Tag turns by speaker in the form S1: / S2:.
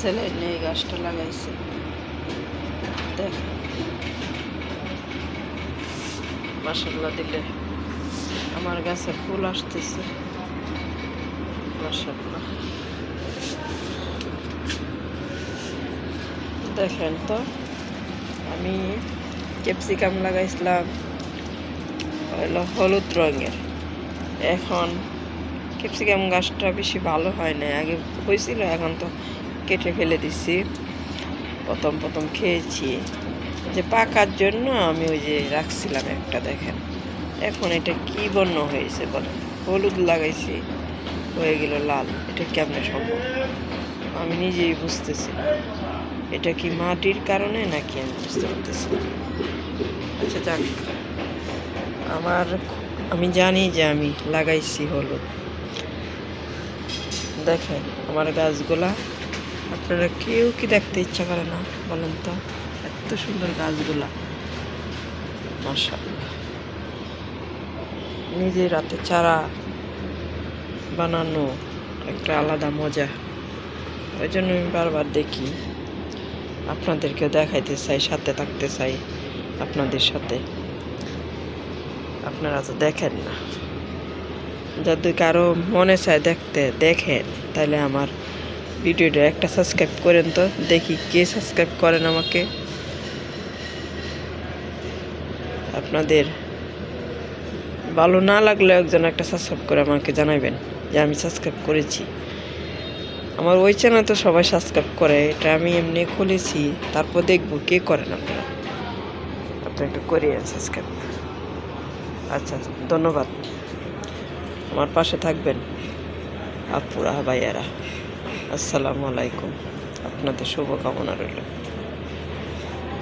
S1: ছেলে নিয়ে এই গাছটা লাগাইছে। দেখেন মাসাল্লাহ দিলে আমার গাছে ফুল আসতেছে। মাসাল্লাহ দেখেন তো, আমি ক্যাপসিকাম লাগাইছিলাম, হলো হলুদ রঙের। এখন ক্যাপসিকাম গাছটা বেশি ভালো হয় না আগে হয়েছিল, এখন তো কেটে ফেলে দিছি। প্রথম প্রথম খেয়েছি। যে পাকার জন্য আমি ওই যে রাখছিলাম একটা, দেখেন। এখন এটা কি বন্য হয়েছে বলেন? হলুদ লাগাইছি, হয়ে গেল লাল। এটা কেমনে সম্ভব? আমি নিজেই বুঝতেছি এটা কি মাটির কারণে নাকি আমি বুঝতে পারতেছি আচ্ছা যাক। আমার, আমি জানি যে আমি লাগাইছি হলুদ। দেখেন, আমার গাছগুলা আপনারা কেউ কি দেখতে ইচ্ছা করে না, বলেন তো? এত সুন্দর গাছগুলা। মাশাআল্লাহ। নিজে রাতে চারা বানানো একটা আলাদা মজা। ওই জন্য আমি বারবার দেখি, আপনাদেরকেও দেখাইতে চাই, সাথে থাকতে চাই, আপনাদের সাথে। আপনারা তো দেখেন না। যদি কারও মনে চায় দেখতে, দেখেন, তাহলে আমার ভিডিওটা একটা সাবস্ক্রাইব করেন তো, দেখি কে সাবস্ক্রাইব করেন আমাকে। আপনাদের ভালো না লাগলে একজন একটা সাবস্ক্রাইব করে আমাকে জানাবেন যে আমি সাবস্ক্রাইব করেছি। আমার ওই চ্যানেল তো সবাই সাবস্ক্রাইব করে, এটা আমি এমনি খুলেছি, তারপর দেখব কে করেন আপনারা। আপনি একটু করিয়েন সাবস্ক্রাইব আচ্ছা ধন্যবাদ। আমার পাশে থাকবেন। আপুরা, ভাইয়ারা। আসসালামু আলাইকুম। আপনাদের শুভকামনা রইল।